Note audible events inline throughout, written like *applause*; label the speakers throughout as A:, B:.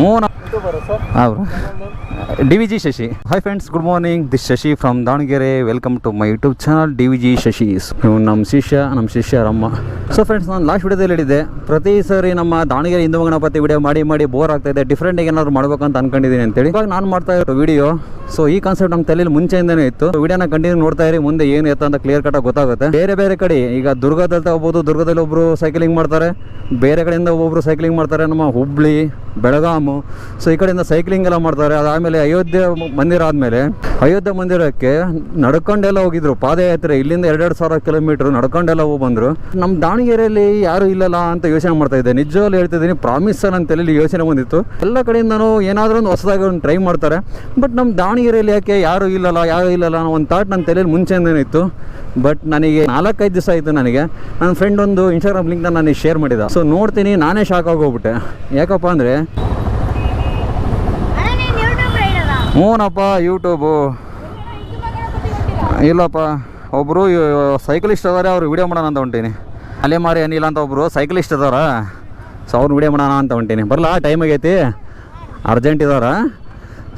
A: ಹ್ಞೂ ಹೌದು. D V G Shashi. Hi friends good morning this Shashi from Davanagere welcome to my YouTube channel D V G Shashi. ಇವ್ನು ನಮ್ಮ ಶಿಷ್ಯ ನಮ್ಮ ಶಿಷ್ಯ ರಮ್ಮ ಸೊ ಫ್ರೆಂಡ್ಸ್ ನಾನು ಲಾಸ್ಟ್ ವಿಡಿಯೋದಲ್ಲಿ ಹೇಳಿದ್ದೆ ಪ್ರತಿ ಸರಿ ನಮ್ಮ ದಾವಣಗೆರೆ ಹಿಂದೂ ಗಣಪತಿ ವಿಡಿಯೋ ಮಾಡಿ ಮಾಡಿ ಬೋರ್ ಆಗ್ತಾ ಇದೆ ಡಿಫ್ರೆಂಟ್ ಏನಾದ್ರು ಮಾಡ್ಬೇಕಂತ ಅನ್ಕೊಂಡಿದ್ದೀನಿ ಅಂತೇಳಿ. ಇವಾಗ ನಾನು ಮಾಡ್ತಾ ಇರೋ ವಿಡಿಯೋ ಸೊ ಈ ಕಾನ್ಸೆಪ್ಟ್ ನಮ್ಮ ತಲೆಯಲ್ಲಿ ಮುಂಚೆಯಿಂದನೇ ಇತ್ತು. ವಿಡಿಯೋನ ಕಂಟಿನ್ಯೂ ನೋಡ್ತಾ ಇರಿ ಮುಂದೆ ಏನು ಎತ್ತ ಅಂತ ಕ್ಲಿಯರ್ ಕಟ್ ಗೊತ್ತಾಗುತ್ತೆ. ಬೇರೆ ಬೇರೆ ಕಡೆ ಈಗ ದುರ್ಗದಲ್ಲಿ ತಗೋಬಹುದು ದುರ್ಗದಲ್ಲಿ ಒಬ್ಬರು ಸೈಕ್ಲಿಂಗ್ ಮಾಡ್ತಾರೆ. ಬೇರೆ ಕಡೆಯಿಂದ ಒಬ್ಬೊಬ್ರು ಸೈಕ್ಲಿಂಗ್ ಮಾಡ್ತಾರೆ ನಮ್ಮ ಹುಬ್ಳಿ ಬೆಳಗಾಮು. ಸೊ ಈ ಕಡೆಯಿಂದ ಸೈಕ್ಲಿಂಗ್ ಎಲ್ಲ ಮಾಡ್ತಾರೆ. ಅದಾದಮೇಲೆ ಅಯೋಧ್ಯೆ ಮಂದಿರ ಆದಮೇಲೆ ಅಯೋಧ್ಯೆ ಮಂದಿರಕ್ಕೆ ನಡ್ಕೊಂಡೆಲ್ಲ ಹೋಗಿದ್ರು. ಪಾದಯಾತ್ರೆ ಇಲ್ಲಿಂದ ಎರಡೆರಡು ಸಾವಿರ ಕಿಲೋಮೀಟರ್ ನಡ್ಕೊಂಡೆಲ್ಲ ಹೋಗಿ ಬಂದರು. ನಮ್ಮ ದಾವಣಗೆರೆಯಲ್ಲಿ ಯಾರು ಇಲ್ಲಲ್ಲ ಅಂತ ಯೋಚನೆ ಮಾಡ್ತಾ ಇದ್ದೆ. ನಿಜವಾಗ್ಲೂ ಹೇಳ್ತಿದ್ದೀನಿ, ಪ್ರಾಮಿಸ್ ನನ್ನ ತಲೆಯಲ್ಲಿ ಯೋಚನೆ ಬಂದಿತ್ತು. ಎಲ್ಲ ಕಡೆಯಿಂದನೂ ಏನಾದರೂ ಒಂದು ಹೊಸದಾಗಿ ಒಂದು ಟ್ರೈ ಮಾಡ್ತಾರೆ. ಬಟ್ ನಮ್ಮ ದಾವಣಗೆರೆಯಲ್ಲಿ ಯಾಕೆ ಯಾರು ಇಲ್ಲಲ್ಲ ಯಾರು ಇಲ್ಲಲ್ಲ ಅನ್ನೋ ಒಂದು ಥಾಟ್ ನನ್ನ ತಲೆಯಲ್ಲಿ ಮುಂಚೆನೇ ಇತ್ತು ಬಟ್ ನನಗೆ ನಾಲ್ಕೈದು ದಿವಸ ಆಯಿತು ನನಗೆ. ನನ್ನ ಫ್ರೆಂಡ್ ಒಂದು ಇನ್ಸ್ಟಾಗ್ರಾಮ್ ಲಿಂಕ್ನ ನನಗೆ ಶೇರ್ ಮಾಡಿದ ಸೊ ನೋಡ್ತೀನಿ, ನಾನೇ ಶಾಕ್ ಆಗೋಗ್ಬಿಟ್ಟೆ ಯಾಕಪ್ಪ ಅಂದರೆ
B: ಅಣ್ಣ ನೀನ್ ಯೂಟ್ಯೂಬ್ ರೈಡರಾ
A: ಹ್ಞೂನಪ್ಪ ಯೂಟ್ಯೂಬು ಇಲ್ಲಪ್ಪ ಒಬ್ಬರು ಸೈಕ್ಲಿಸ್ಟ್ ಅದಾರೆ, ಅವ್ರು ವಿಡಿಯೋ ಮಾಡೋಣ ಅಂತ ಹೊಂಟೀನಿ. ಅಲೆಮಾರಿ ಅನಿಲ್ ಅಂತ ಒಬ್ಬರು ಸೈಕ್ಲಿಸ್ಟ್ ಅದಾರ. ಸೊ ಅವ್ರು ವಿಡಿಯೋ ಮಾಡೋಣ ಅಂತ ಹೊಂಟೀನಿ. ಬರಲ್ಲ ಟೈಮ್ ಆಗೈತಿ. ಅರ್ಜೆಂಟ್ ಇದಾರ.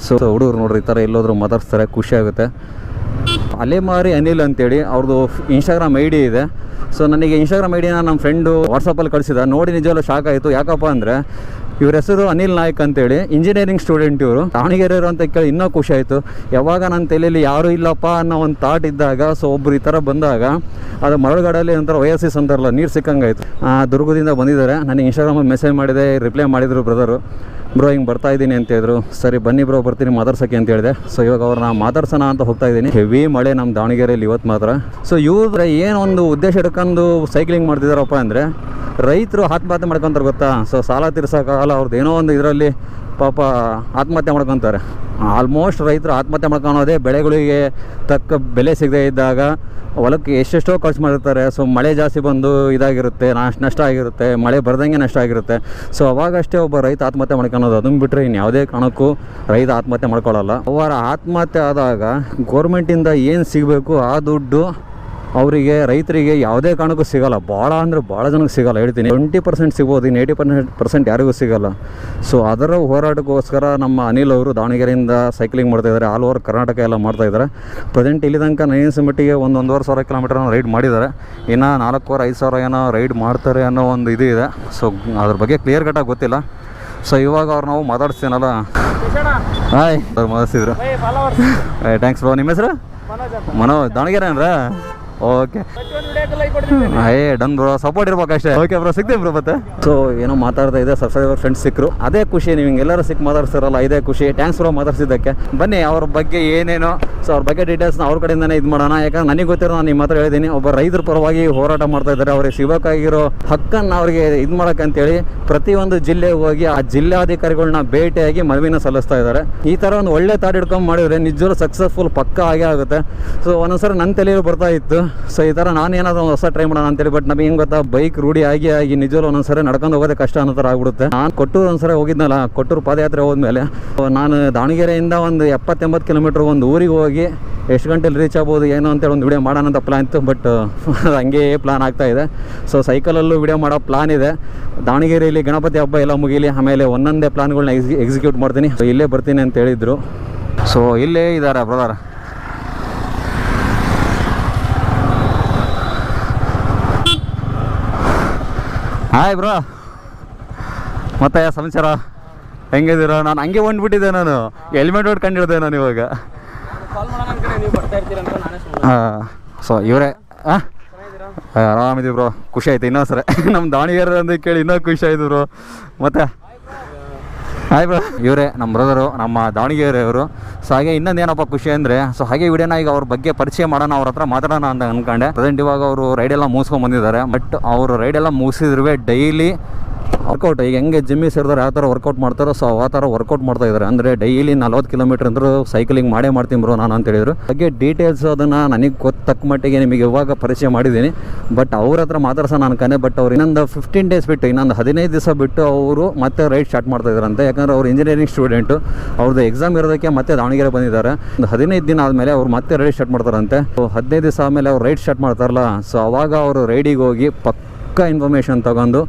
A: ಸೊ ಹುಡುಗರು ನೋಡ್ರಿ, ಈ ಥರ ಎಲ್ಲೋದ್ರು ಮಾತಾಡ್ಸ್ತಾರೆ, ಖುಷಿ ಆಗುತ್ತೆ. ಅಲೆಮಾರಿ ಅನಿಲ್ ಅಂತೇಳಿ ಅವ್ರದ್ದು ಇನ್ಸ್ಟಾಗ್ರಾಮ್ ಐ ಡಿ ಇದೆ. ಸೊ ನನಗೆ ಇನ್ಸ್ಟಾಗ್ರಾಮ್ ಐ ಡಿನ ನಮ್ಮ ಫ್ರೆಂಡು ವಾಟ್ಸಪ್ಪಲ್ಲಿ ಕಳಿಸಿದ. ನೋಡಿ ನಿಜವಲ್ಲೂ ಶಾಕ್ ಆಯಿತು. ಯಾಕಪ್ಪ ಅಂದರೆ ಇವ್ರ ಹೆಸರು ಅನಿಲ್ ನಾಯ್ಕ್ ಅಂತೇಳಿ. ಇಂಜಿನಿಯರಿಂಗ್ ಸ್ಟೂಡೆಂಟ್ ಇವರು. ದಾವಣಗೆರೆಯವರು ಅಂತ ಕೇಳಿ ಇನ್ನೂ ಖುಷಿ ಆಯಿತು. ಯಾವಾಗ ನನ್ನ ತಲೆಯಲ್ಲಿ ಯಾರು ಇಲ್ಲಪ್ಪ ಅನ್ನೋ ಒಂದು ಥಾಟ್ ಇದ್ದಾಗ ಸೊ ಒಬ್ರು ಈ ಥರ ಬಂದಾಗ, ಅದು ಮರಳುಗಡಲ್ಲಿ ಒಂಥರ ವಯಸ್ಸಿಸ್ ಅಂತಾರಲ್ಲ ನೀರು ಸಿಕ್ಕಂಗಾಯ್ತು. ದುರ್ಗದಿಂದ ಬಂದಿದ್ದಾರೆ. ನನಗೆ ಇನ್ಸ್ಟಾಗ್ರಾಮಲ್ಲಿ ಮೆಸೇಜ್ ಮಾಡಿದೆ ರಿಪ್ಲೈ ಮಾಡಿದರು ಬ್ರದರು ಬ್ರೋ, ಹಿಂಗೆ ಬರ್ತಾ ಇದ್ದೀನಿ ಅಂತ ಹೇಳಿದ್ರು. ಸರಿ, ಬನ್ನಿ ಬ್ರೋ, ಬರ್ತೀನಿ ಮಾತಾಡ್ಸೋಕ್ಕೆ ಅಂತ ಹೇಳಿದೆ. ಸೊ ಇವಾಗ ಅವ್ರನ್ನ ಮಾತಾಡ್ಸೋಣ ಅಂತ ಹೋಗ್ತಾ ಇದ್ದೀನಿ. ಹೆವಿ ಮಳೆ ನಮ್ಮ ದಾವಣಗೆರೆಯಲ್ಲಿ ಇವತ್ತು ಮಾತ್ರ. ಸೊ ಇವ್ರೆ ಏನೊಂದು ಉದ್ದೇಶ ಇಟ್ಕೊಂಡು ಸೈಕ್ಲಿಂಗ್ ಮಾಡ್ತಿದ್ದಾರಪ್ಪ ಅಂದರೆ ರೈತರು ಆತ್ಮಹತ್ಯೆ ಮಾಡ್ಕೊಂತಾರೆ ಗೊತ್ತಾ? ಸೊ ಸಾಲ ತೀರ್ಸೋಕ್ಕಾಗಲ್ಲ ಅವ್ರದ್ದು ಏನೋ ಒಂದು ಇದರಲ್ಲಿ ಪಾಪ ಆತ್ಮಹತ್ಯೆ ಮಾಡ್ಕೊತಾರೆ. ಆಲ್ಮೋಸ್ಟ್ ರೈತರು ಆತ್ಮಹತ್ಯೆ ಮಾಡ್ಕೊಳೋದೇ ಬೆಳೆಗಳಿಗೆ ತಕ್ಕ ಬೆಲೆ ಸಿಗದೇ ಇದ್ದಾಗ ಹೊಲಕ್ಕೆ ಎಷ್ಟೆಷ್ಟೋ ಖರ್ಚು ಮಾಡಿರ್ತಾರೆ. ಸೊ ಮಳೆ ಜಾಸ್ತಿ ಬಂದು ಇದಾಗಿರುತ್ತೆ, ನಾಶ, ನಷ್ಟ ಆಗಿರುತ್ತೆ, ಮಳೆ ಬರ್ದಂಗೆ ನಷ್ಟ ಆಗಿರುತ್ತೆ. ಸೊ ಅವಾಗಷ್ಟೇ ಒಬ್ಬ ರೈತ ಆತ್ಮಹತ್ಯೆ ಮಾಡ್ಕೊಳೋದು, ಅದನ್ನು ಬಿಟ್ಟರೆ ಇನ್ನು ಯಾವುದೇ ಕಾರಣಕ್ಕೂ ರೈತ ಆತ್ಮಹತ್ಯೆ ಮಾಡ್ಕೊಳ್ಳಲ್ಲ ಅವರ ಆತ್ಮಹತ್ಯೆ ಆದಾಗ ಗೋರ್ಮೆಂಟಿಂದ ಏನು ಸಿಗಬೇಕು? ಆ ದುಡ್ಡು ಅವರಿಗೆ ರೈತರಿಗೆ ಯಾವುದೇ ಕಾರಣಕ್ಕೂ ಸಿಗಲ್ಲ. ಭಾಳ ಅಂದರೆ ಭಾಳ ಜನಕ್ಕೆ ಸಿಗಲ್ಲ. ಹೇಳ್ತೀನಿ. ಟ್ವೆಂಟಿ ಪರ್ಸೆಂಟ್ ಸಿಗ್ಬೋದು ಇನ್ನು ಏಯ್ಟಿ ಪರ್ಸೆಂಟ್ ಪರ್ಸೆಂಟ್ ಯಾರಿಗೂ ಸಿಗಲ್ಲ. ಸೊ ಅದರ ಹೋರಾಟಕ್ಕೋಸ್ಕರ ನಮ್ಮ ಅನಿಲ್ ಅವರು ದಾವಣಗೆರೆಯಿಂದ ಸೈಕ್ಲಿಂಗ್ ಮಾಡ್ತಾ ಇದ್ದಾರೆ. ಆಲ್ ಓವರ್ ಕರ್ನಾಟಕ ಎಲ್ಲ ಮಾಡ್ತಾ ಇದ್ದಾರೆ. ಪ್ರೆಸೆಂಟ್ ಇಲ್ಲಿ ತನಕ ನೈನ್ಸ್ ಮಟ್ಟಿಗೆ ಒಂದು ಒಂದೂವರೆ ಸಾವಿರ ಕಿಲೋಮೀಟರ್ ರೈಡ್ ಮಾಡಿದ್ದಾರೆ. ಇನ್ನು ನಾಲ್ಕೂವರೆ ಐದು ಸಾವಿರ ಏನೋ ರೈಡ್ ಮಾಡ್ತಾರೆ ಅನ್ನೋ ಒಂದು ಇದು ಇದೆ. ಸೊ ಅದ್ರ ಬಗ್ಗೆ ಕ್ಲಿಯರ್ ಕಟ್ಟಾಗಿ ಗೊತ್ತಿಲ್ಲ. ಸೊ ಇವಾಗ ಅವ್ರು ನಾವು ಮಾತಾಡಿಸ್ತೀನಲ್ಲ. ಹಾಯ್ ಅವ್ರು ಮಾತಾಡ್ಸಿದ್ರು ಥ್ಯಾಂಕ್ಸ್ ಬ್ರೋ ನಿಮ್ಮ ಹೆಸರು? ಮನೋಜ್ ದಾವಣಗೆರೆ ಅನ್ರ ಓಕೆ ಏ ಡನ್ ಬ್ರೋ ಸಪೋರ್ಟ್ ಇರ್ಬೇಕಷ್ಟೇ. ಓಕೆ ಬ್ರೋ ಸಿಗ್ತೀವಿ ಬ್ರೋ ಮತ್ತೆ? ಸೊ ಏನೋ ಮಾತಾಡ್ತಾ ಇದೆ ಸಬ್ಸ್ಕ್ರೈಬರ್ ಫ್ರೆಂಡ್ಸ್ ಸಿಕ್ಕರು ಅದೇ ಖುಷಿ ನೀವು ಎಲ್ಲರೂ ಸಿಕ್ ಮಾತಾಡ್ಸಿರಲ್ಲ, ಇದೇ ಖುಷಿ. ಥ್ಯಾಂಕ್ಸ್ ಬ್ರೋ ಮಾತಾಡ್ಸಿದ್ದಕ್ಕೆ. ಬನ್ನಿ, ಅವ್ರ ಬಗ್ಗೆ ಏನೇನೋ ಸೊ ಅವ್ರ ಬಗ್ಗೆ ಡೀಟೇಲ್ಸ್ನ ಅವ್ರ ಕಡೆಯಿಂದನೇ ಇದು ಮಾಡೋಣ. ಯಾಕಂದ್ರೆ ನನಗೆ ಗೊತ್ತಿರೋ ನಾನು ನಿಮ್ಮ ಹತ್ರ ಹೇಳಿದ್ದೀನಿ ಒಬ್ಬ ರೈತರ ಪರವಾಗಿ ಹೋರಾಟ ಮಾಡ್ತಾ ಇದ್ದಾರೆ. ಅವ್ರಿಗೆ ಸಿಗಬೇಕಾಗಿರೋ ಹಕ್ಕನ್ನು ಅವ್ರಿಗೆ ಇದು ಮಾಡೋಕ್ಕಂತೇಳಿ ಪ್ರತಿಯೊಂದು ಜಿಲ್ಲೆಗೆ ಹೋಗಿ ಆ ಜಿಲ್ಲಾಧಿಕಾರಿಗಳನ್ನ ಭೇಟಿಯಾಗಿ ಮನವಿನ ಸಲ್ಲಿಸ್ತಾ ಇದ್ದಾರೆ. ಈ ಥರ ಒಂದು ಒಳ್ಳೆ ತಾಟ್ ಹಿಡ್ಕೊಂಡು ಮಾಡಿದ್ರೆ ನಿಜವೂ ಸಕ್ಸಸ್ಫುಲ್ ಪಕ್ಕ ಆಗೇ ಆಗುತ್ತೆ. ಸೊ ಒಂದೊಂದ್ಸರಿ ನನ್ನ ತಲೆಯಲ್ಲಿ ಬರ್ತಾ ಇತ್ತು. ಸೊ ಈ ಥರ ನಾನು ಏನಾದರೂ ಹೊಸ ಟ್ರೈ ಮಾಡೋಣ ಅಂತೇಳಿ ಬಟ್ ನಮಗೆ ಹೆಂಗೆ ಗೊತ್ತಾ, ಬೈಕ್ ರೂಢಿ ಆಗಿ ಆಗಿ ನಿಜವಾಗ್ಲೂ ಒಂದೊಂದ್ಸರಿ ನಡ್ಕೊಂಡು ಹೋಗೋದೇ ಕಷ್ಟ ಅನ್ನೋ ಥರ ಆಗ್ಬಿಡುತ್ತೆ. ನಾನು ಕೊಟ್ಟೂರು ಒಂದ್ಸರಿ ಹೋಗಿದ್ನಲ್ಲ, ಕೊಟ್ಟೂರು ಪಾದಯಾತ್ರೆ ಹೋದ್ಮೇಲೆ, ನಾನು ದಾವಣಗೆರೆಯಿಂದ ಒಂದು ಎಪ್ಪತ್ತೆಂಬತ್ತು ಕಿಲೋಮೀಟ್ರ್ ಒಂದು ಊರಿಗೆ ಹೋಗಿ ಎಷ್ಟು ಗಂಟೆಲಿ ರೀಚ್ ಆಗ್ಬೋದು, ಏನು ಅಂತೇಳಿ ಒಂದು ವಿಡಿಯೋ ಮಾಡೋಣ ಅಂತ ಪ್ಲಾನ್ ಇತ್ತು ಬಟ್ *laughs* ಹಂಗೆ ಪ್ಲಾನ್ ಆಗ್ತಾ ಇದೆ. ಸೊ ಸೈಕಲಲ್ಲೂ ವಿಡಿಯೋ ಮಾಡೋ ಪ್ಲಾನ್ ಇದೆ. ದಾವಣಗೆರೆಯಲ್ಲಿ ಗಣಪತಿ ಹಬ್ಬ ಎಲ್ಲ ಮುಗೀಲಿ, ಆಮೇಲೆ ಒಂದೊಂದೇ ಪ್ಲಾನ್ಗಳನ್ನ ಎಕ್ಸಿ ಎಕ್ಸಿಕ್ಯೂಟ್ ಮಾಡ್ತೀನಿ. ಸೊ ಇಲ್ಲೇ ಬರ್ತೀನಿ ಅಂತ ಹೇಳಿದರು. ಸೊ ಇಲ್ಲೇ ಇದ್ದಾರೆ ಬ್ರದರ್ ಹಾಯ್ ಬ್ರೋ ಮತ್ತೆ ಸಮಾಚಾರ ಹೆಂಗಿದ್ದೀರಾ? ನಾನು ಹಂಗೆ ಬಂದ್ಬಿಟ್ಟಿದ್ದೆ ನಾನು. ಹೆಲ್ಮೆಟ್ ಹೊಡ್ಕೊಂಡಿರ್ದೆ ನಾನು ಇವಾಗ. ಸೊ ಇವರೇ ಹಾಂ ಆರಾಮಿದ್ದೀವಿ ಬ್ರೋ ಖುಷಿ ಆಯ್ತು ಇನ್ನೊಂದು ಸರಿ. *laughs* ನಮ್ಮ ದಾವಣಗೆರೆ ಅಂತ ಕೇಳಿ ಇನ್ನೂ ಖುಷಿ ಆಯ್ತು ಬ್ರೋ ಮತ್ತೆ? ಹಾಯ್ ಬ್ರೋ ಇವರೇ ನಮ್ಮ ಬ್ರದರು ನಮ್ಮ ದಾವಣಗೆರೆಯವರು ಸೊ ಹಾಗೆ ಇನ್ನೊಂದು ಏನಪ್ಪ ಖುಷಿ ಅಂದರೆ ಸೊ ಹಾಗೆ ವಿಡಿಯೋನ ಈಗ ಅವ್ರ ಬಗ್ಗೆ ಪರಿಚಯ ಮಾಡೋಣ, ಅವ್ರ ಹತ್ರ ಮಾತಾಡೋಣ ಅಂತ ಅನ್ಕೊಂಡೆ. ಪ್ರೆಸೆಂಟ್ ಇವಾಗ ಅವರು ರೈಡೆಲ್ಲ ಮುಗಿಸ್ಕೊಂಡು ಬಂದಿದ್ದಾರೆ ಬಟ್ ಅವರು ರೈಡೆಲ್ಲ ಮುಗಿಸಿದ್ರು ಡೈಲಿ ವರ್ಕೌಟ್ ಈಗ ಹೆಂಗೆ ಜಿಮ್ಮಿಗೆ ಸೇರಿದ್ರೆ ಯಾವ ಥರ ವರ್ಕೌಟ್ ಮಾಡ್ತಾರೋ ಸೊ ಆ ಥರ ವರ್ಕೌಟ್ ಮಾಡ್ತಾ ಇದ್ದಾರೆ. ಅಂದರೆ ಡೈಲಿ ನಲ್ವತ್ತು ಕಿಲೋಮೀಟರ್ ಅಂದರೂ ಸೈಕ್ಲಿಂಗ್ ಮಾಡೇ ಮಾಡ್ತೀನಿ ಬ್ರೋ ನಾನು ಅಂತ ಹೇಳಿದ್ರು. ಹಾಗೆ ಡೀಟೇಲ್ಸ್ ಅದನ್ನು ನನಗೆ ಗೊತ್ತಕ್ಕ ಮಟ್ಟಿಗೆ ನಿಮಗೆ ಇವಾಗ ಪರಿಚಯ ಮಾಡಿದ್ದೀನಿ. ಬಟ್ ಅವ್ರ ಹತ್ರ ನಾನು ಕನೆ ಬಟ್ ಅವ್ರು ಇನ್ನೊಂದು ಫಿಫ್ಟೀನ್ ಡೇಸ್ ಬಿಟ್ಟು, ಇನ್ನೊಂದು ಹದಿನೈದು ದಿವಸ ಬಿಟ್ಟು ಅವರು ಮತ್ತೆ ರೈಡ್ ಸ್ಟಾರ್ಟ್ ಮಾಡ್ತಾ ಇದ್ದಾರಂತೆ. ಯಾಕಂದ್ರೆ ಅವ್ರು ಇಂಜಿನಿಯರಿಂಗ್ ಸ್ಟೂಡೆಂಟು ಅವ್ರದ್ದು ಎಕ್ಸಾಮ್ ಇರೋದಕ್ಕೆ ಮತ್ತೆ ದಾವಣಗೆರೆ ಬಂದಿದ್ದಾರೆ. ಒಂದು ಹದಿನೈದು ದಿನ ಆದಮೇಲೆ ಅವ್ರು ಮತ್ತೆ ರೈಡ್ ಸ್ಟಾರ್ಟ್ ಮಾಡ್ತಾರಂತೆ. ಸೊ ಹದಿನೈದು ದಿವಸ ಆದಮೇಲೆ ಅವ್ರು ರೈಡ್ ಸ್ಟಾರ್ಟ್ ಮಾಡ್ತಾರಲ್ಲ ಸೊ ಅವಾಗ ಅವರು ರೈಡಿಗೆ ಹೋಗಿ ಪಕ್ಕ ಪಕ್ಕ ಇನ್ಫಾರ್ಮೇಷನ್ ತಗೊಂಡು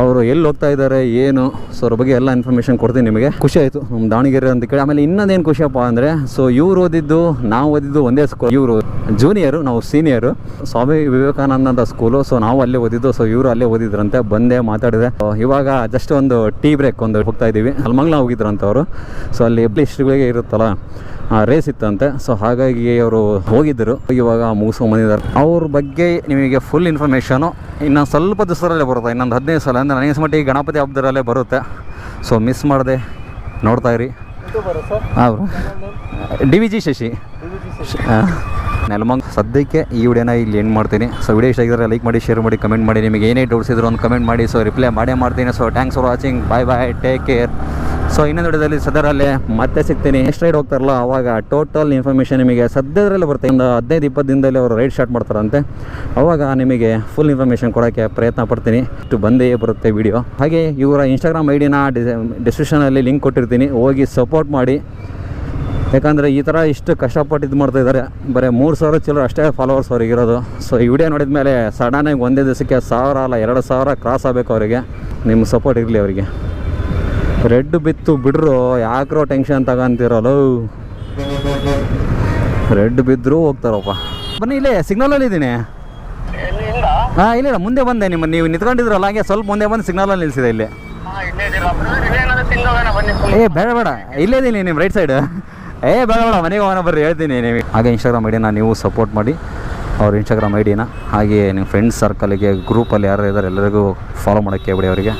A: ಅವರು ಎಲ್ಲಿ ಹೋಗ್ತಾ ಇದ್ದಾರೆ, ಏನು ಸೊ ಅವ್ರ ಬಗ್ಗೆ ಎಲ್ಲ ಇನ್ಫಾರ್ಮೇಷನ್ ಕೊಡ್ತೀನಿ ನಿಮಗೆ. ಖುಷಿ ಆಯಿತು ನಮ್ಮ ದಾವಣಗೆರೆ ಅಂತ ಕೇಳಿ. ಆಮೇಲೆ ಇನ್ನೊಂದೇನು ಖುಷಿಯಪ್ಪ ಅಂದರೆ ಸೊ ಇವ್ರು ಓದಿದ್ದು, ನಾವು ಓದಿದ್ದು ಒಂದೇ ಸ್ಕೂಲ್ ಇವರು ಜೂನಿಯರು ನಾವು senior Swami Vivekananda school so ನಾವು ಅಲ್ಲೇ ಓದಿದ್ದು ಸೊ ಇವರು ಅಲ್ಲೇ ಓದಿದ್ರಂತೆ, ಬಂದೆ ಮಾತಾಡಿದೆ. ಇವಾಗ ಜಸ್ಟ್ ಒಂದು ಟೀ ಬ್ರೇಕ್ ಒಂದು ಹೋಗ್ತಾ ಇದ್ದೀವಿ. ಹೋಗಿದ್ರು ಹೋಗಿದ್ರಂತ ಅವರು. ಸೊ ಅಲ್ಲಿ ಇಷ್ಟಗಳಿಗೆ ಇರುತ್ತಲ್ಲ ರೇಸ್ ಇತ್ತಂತೆ. ಸೊ ಹಾಗಾಗಿ ಅವರು ಹೋಗಿದ್ದರು. ಇವಾಗ ಮುಗಿಸ್ಕೊಂಡು ಬಂದಿದ್ದಾರೆ. ಅವ್ರ ಬಗ್ಗೆ ನಿಮಗೆ ಫುಲ್ ಇನ್ಫಾರ್ಮೇಷನು ಇನ್ನು ಸ್ವಲ್ಪ ದಿವಸದಲ್ಲೇ ಬರುತ್ತೆ. ಇನ್ನೊಂದು ಹದಿನೈದು ಸಲ ಅಂದರೆ ನನಗೆ ಮಟ್ಟಿಗೆ ಗಣಪತಿ ಹಬ್ಬದಲ್ಲೇ ಬರುತ್ತೆ. ಸೊ ಮಿಸ್ ಮಾಡಿದೆ. ನೋಡ್ತಾ ಇರಿ. ಹಾಂ ಡಿ ವಿ ಜಿ ಶಶಿ. ನೆಲಮಂಗ್ ಸದ್ಯಕ್ಕೆ ಈ ವಿಡಿಯೋನ ಇಲ್ಲಿ ಏನು ಮಾಡ್ತೀನಿ. ಸೊ ವಿಡಿಯೋ ಇಷ್ಟ ಆಗಿದ್ರೆ ಲೈಕ್ ಮಾಡಿ ಶೇರ್ ಮಾಡಿ ಕಮೆಂಟ್ ಮಾಡಿ. ನಿಮಗೆ ಏನೇ ಡೌಟ್ಸ್ ಇದ್ರು ಒಂದು ಕಮೆಂಟ್ ಮಾಡಿ. ಸೊ ರಿಪ್ಲೈ ಮಾಡೇ ಮಾಡ್ತೀನಿ. So thanks for watching bye bye take care so ಇನ್ನೊಂದು ವಿಡಿಯೋದಲ್ಲಿ ಸದ್ಯದಲ್ಲೇ ಮತ್ತೆ ಸಿಗ್ತೀನಿ. ಎಷ್ಟು ರೈಡ್ ಹೋಗ್ತಾರಲ್ಲ, ಅವಾಗ ಟೋಟಲ್ ಇನ್ಫಾರ್ಮೇಷನ್ ನಿಮಗೆ ಸದ್ಯದಲ್ಲೇ ಬರುತ್ತೆ. ಒಂದು ಹದಿನೈದು, ಇಪ್ಪತ್ತು ದಿನದಲ್ಲಿ ಅವರು ರೈಡ್ ಸ್ಟಾರ್ಟ್ ಮಾಡ್ತಾರಂತೆ. ಅವಾಗ ನಿಮಗೆ ಫುಲ್ ಇನ್ಫಾರ್ಮೇಷನ್ ಕೊಡೋಕ್ಕೆ ಪ್ರಯತ್ನ ಪಡ್ತೀನಿ. ಇಷ್ಟು ಬಂದೇ ಬರುತ್ತೆ ವಿಡಿಯೋ ಹಾಗೆ ಇವರ ಇನ್ಸ್ಟಾಗ್ರಾಮ್ ಐ ಡಿನ ಡಿಸ್ಕ್ರಿಪ್ಷನಲ್ಲಿ ಲಿಂಕ್ ಕೊಟ್ಟಿರ್ತೀನಿ. ಹೋಗಿ ಸಪೋರ್ಟ್ ಮಾಡಿ. ಯಾಕಂದರೆ ಈ ಥರ ಇಷ್ಟು ಕಷ್ಟಪಟ್ಟು ಇದು ಮಾಡ್ತಾ ಇದ್ದಾರೆ. ಬರೀ ಮೂರು ಸಾವಿರ ಚಿಲ್ಲರೆ ಅಷ್ಟೇ ಫಾಲೋವರ್ಸ್ ಅವ್ರಿಗೆ ಇರೋದು. ಸೊ ಈ ವಿಡಿಯೋ ನೋಡಿದ ಮೇಲೆ ಸಡನ್ನಾಗಿ ಒಂದೇ ದಿವಸಕ್ಕೆ ಸಾವಿರ ಅಲ್ಲ, ಎರಡು ಸಾವಿರ ಕ್ರಾಸ್ ಆಗಬೇಕು ಅವರಿಗೆ. ನಿಮ್ಮ ಸಪೋರ್ಟ್ ಇರಲಿ ಅವರಿಗೆ. ರೆಡ್ ಬಿತ್ತು ಬಿಡ್ರು, ಯಾಕ್ರೋ ಟೆನ್ಷನ್ ತಗೊಂತಿರಲ್ಲ ರೆಡ್ ಬಿದ್ದರೂ ಹೋಗ್ತಾರಪ್ಪ. ಬನ್ನಿ ಇಲ್ಲೇ ಸಿಗ್ನಲಲ್ಲಿ
B: ಎಲ್ಲಿಂದ
A: ಹಾಂ ಇಲ್ಲ ಮುಂದೆ ಬಂದೆ ನಿಮ್ಮ, ನೀವು ನಿಂತ್ಕೊಂಡಿದ್ರಲ್ಲ, ಹಾಗೆ ಸ್ವಲ್ಪ ಮುಂದೆ ಬಂದು ಸಿಗ್ನಲಲ್ಲಿ ನಿಲ್ಸಿದೆ ಇಲ್ಲಿ. ಏ, ಬೇಡ ಬೇಡ, ಇಲ್ಲೇ ಇದ್ದೀನಿ ನಿಮ್ಮ ರೈಟ್ ಸೈಡ್ ಏ, ಬೇಡ ಬೇಡ, ಮನೆಗೆ ಹೋಗೋಣ ಬರ್ರಿ, ಹೇಳ್ತೀನಿ ನೀವು ಹಾಗೆ ಇನ್ಸ್ಟಾಗ್ರಾಮ್ ಐಡಿನ ನೀವು ಸಪೋರ್ಟ್ ಮಾಡಿ. ಅವ್ರ ಇನ್ಸ್ಟಾಗ್ರಾಮ್ ಐಡಿನ ಹಾಗೆ ನಿಮ್ಮ ಫ್ರೆಂಡ್ಸ್ ಸರ್ಕಲ್ಗೆ ಗ್ರೂಪಲ್ಲಿ ಯಾರು ಇದ್ದಾರೆ, ಎಲ್ಲರಿಗೂ ಫಾಲೋ ಮಾಡೋಕ್ಕೆ ಬಿಡಿ ಅವರಿಗೆ.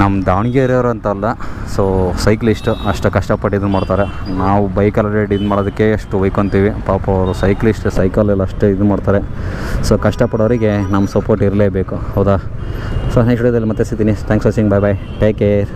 A: ನಮ್ಮ ದಾವಣಗೆರೆಯವರು ಅಂತಲ್ಲ ಸೊ ಸೈಕ್ಲಿಸ್ಟ್ ಅಷ್ಟು ಕಷ್ಟಪಟ್ಟು ಇದನ್ನು ಮಾಡ್ತಾರೆ. ನಾವು ಬೈಕಲ್ಲಿ ರೈಡ್ ಇದು ಮಾಡೋದಕ್ಕೆ ಅಷ್ಟು ಬೈಕೊಂತೀವಿ ಪಾಪ ಅವರು ಸೈಕ್ಲಿಸ್ಟ್ ಸೈಕಲೆಲ್ಲ ಅಷ್ಟೇ ಇದು ಮಾಡ್ತಾರೆ. ಸೊ ಕಷ್ಟಪಡೋರಿಗೆ ನಮ್ಮ ಸಪೋರ್ಟ್ ಇರಲೇಬೇಕು. ಹೌದಾ? ಸೊ ನೆಕ್ಸ್ಟ್ ವಿಡಿಯೋದಲ್ಲಿ ಮತ್ತೆ ಸಿಗ್ತೀನಿ. Thanks watching bye bye take care